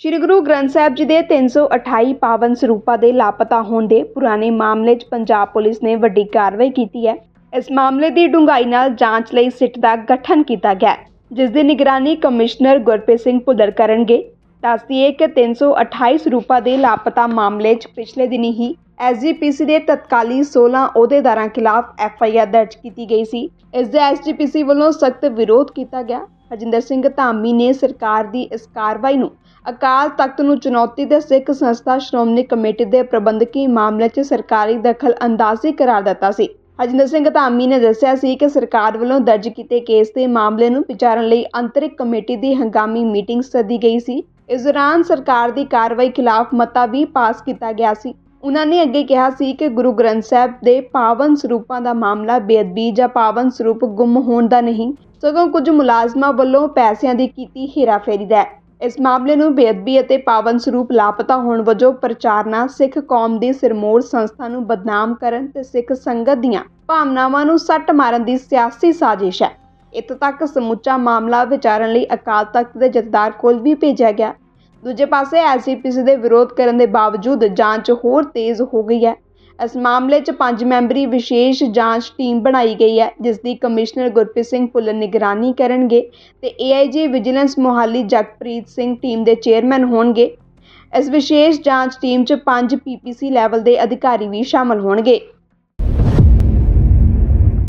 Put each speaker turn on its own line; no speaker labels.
ਸ਼੍ਰੀ ਗੁਰੂ ਗ੍ਰੰਥ ਸਾਹਿਬ ਜੀ ਦੇ 328 ਪਾਵਨ ਸਰੂਪਾਂ ਦੇ ਲਾਪਤਾ ਹੋਣ ਦੇ ਪੁਰਾਣੇ ਮਾਮਲੇ 'ਚ ਪੰਜਾਬ ਪੁਲਿਸ ਨੇ ਵੱਡੀ ਕਾਰਵਾਈ ਕੀਤੀ ਹੈ। ਇਸ ਮਾਮਲੇ ਦੀ ਡੂੰਘਾਈ ਨਾਲ ਜਾਂਚ ਲਈ ਸਿੱਟ ਦਾ ਗਠਨ ਕੀਤਾ ਗਿਆ ਜਿਸ ਦੀ ਨਿਗਰਾਨੀ ਕਮਿਸ਼ਨਰ ਗੁਰਪ੍ਰੀਤ ਸਿੰਘ ਭੁੱਲਰ ਕਰਨਗੇ। ਦੱਸਦੀਏ ਕਿ 328 ਸਰੂਪਾਂ ਦੇ ਲਾਪਤਾ ਮਾਮਲੇ 'ਚ ਪਿਛਲੇ ਦਿਨੀ ਹੀ ਐਸਜੀਪੀਸੀ ਦੇ ਤਤਕਾਲੀ 16 ਅਹੁਦੇਦਾਰਾਂ ਖਿਲਾਫ ਐਫਆਈਆਰ ਦਰਜ ਕੀਤੀ ਗਈ ਸੀ। ਇਸ ਦੇ ਐਸਜੀਪੀਸੀ ਵੱਲੋਂ ਸਖਤ ਵਿਰੋਧ ਕੀਤਾ ਗਿਆ। ਹਰਜਿੰਦਰ ਸਿੰਘ ਧਾਮੀ ਨੇ ਸਰਕਾਰ ਦੀ ਇਸ ਕਾਰਵਾਈ ਨੂੰ ਅਕਾਲ ਤਖਤ ਨੂੰ ਚੁਣੌਤੀ ਦੇ ਸਿੱਖ ਸੰਸਥਾ ਸ਼੍ਰੋਮਣੀ ਕਮੇਟੀ ਦੇ ਪ੍ਰਬੰਧਕੀ ਮਾਮਲੇ 'ਚ ਸਰਕਾਰੀ ਦਖਲ ਅੰਦਾਜ਼ੀ ਕਰਾਰ ਦਿੱਤਾ ਸੀ। ਹਰਜਿੰਦਰ ਸਿੰਘ ਧਾਮੀ ਨੇ ਦੱਸਿਆ ਸੀ ਕਿ ਸਰਕਾਰ ਵੱਲੋਂ ਦਰਜ ਕੀਤੇ ਕੇਸ ਦੇ ਮਾਮਲੇ ਨੂੰ ਵਿਚਾਰਨ ਲਈ ਅੰਤਰਿਕ ਕਮੇਟੀ ਦੀ ਹੰਗਾਮੀ ਮੀਟਿੰਗ ਸੱਦੀ ਗਈ ਸੀ। ਇਸ ਦੌਰਾਨ ਸਰਕਾਰ ਦੀ ਕਾਰਵਾਈ ਖਿਲਾਫ ਮਤਾ ਵੀ ਪਾਸ ਕੀਤਾ ਗਿਆ ਸੀ। ਉਨ੍ਹਾਂ ਨੇ ਅੱਗੇ ਕਿਹਾ ਸੀ ਕਿ ਗੁਰੂ ਗ੍ਰੰਥ ਸਾਹਿਬ ਦੇ ਪਾਵਨ ਸਰੂਪਾਂ ਦਾ ਮਾਮਲਾ ਬੇਅਦਬੀ ਜਾਂ ਪਾਵਨ ਸਰੂਪ ਗੁੰਮ ਹੋਣ ਦਾ ਨਹੀਂ, ਸਗੋਂ ਕੁਝ ਮੁਲਾਜ਼ਮਾਂ ਵੱਲੋਂ ਪੈਸਿਆਂ ਦੀ ਕੀਤੀ ਹੇਰਾਫੇਰੀ ਦਾ ਹੈ। ਇਸ ਮਾਮਲੇ ਨੂੰ ਬੇਅਦਬੀ ਅਤੇ ਪਾਵਨ ਸਰੂਪ ਲਾਪਤਾ ਹੋਣ ਵਜੋਂ ਪ੍ਰਚਾਰਨਾ ਸਿੱਖ ਕੌਮ ਦੀ ਸਿਰਮੋਰ ਸੰਸਥਾ ਨੂੰ ਬਦਨਾਮ ਕਰਨ ਤੇ ਸਿੱਖ ਸੰਗਤ ਦੀਆਂ ਭਾਵਨਾਵਾਂ ਨੂੰ ਸੱਟ ਮਾਰਨ ਦੀ ਸਿਆਸੀ ਸਾਜ਼ਿਸ਼ ਹੈ। ਇੱਥੋਂ ਤੱਕ ਸਮੁੱਚਾ ਮਾਮਲਾ ਵਿਚਾਰਨ ਲਈ ਅਕਾਲ ਤਖਤ ਦੇ ਜਥੇਦਾਰ ਕੋਲ ਵੀ ਭੇਜਿਆ ਗਿਆ। ਦੂਜੇ ਪਾਸੇ ਐਸਜੀਪੀਸੀ ਦੇ ਵਿਰੋਧ ਕਰਨ ਦੇ ਬਾਵਜੂਦ ਜਾਂਚ ਹੋਰ ਤੇਜ਼ ਹੋ ਗਈ ਹੈ। ਇਸ ਮਾਮਲੇ 'ਚ ਪੰਜ ਮੈਂਬਰੀ ਵਿਸ਼ੇਸ਼ ਜਾਂਚ ਟੀਮ ਬਣਾਈ ਗਈ ਹੈ ਜਿਸ ਦੀ ਕਮਿਸ਼ਨਰ ਗੁਰਪ੍ਰੀਤ ਸਿੰਘ ਭੁੱਲਰ ਨਿਗਰਾਨੀ ਕਰਨਗੇ ਤੇ AIG vigilance Mohali Jagpreet Singh team ਦੇ ਚੇਅਰਮੈਨ ਹੋਣਗੇ। ਇਸ ਵਿਸ਼ੇਸ਼ ਜਾਂਚ ਟੀਮ 'ਚ ਪੰਜ ਪੀਪੀਸੀ ਲੈਵਲ ਦੇ ਅਧਿਕਾਰੀ ਵੀ ਸ਼ਾਮਲ ਹੋਣਗੇ।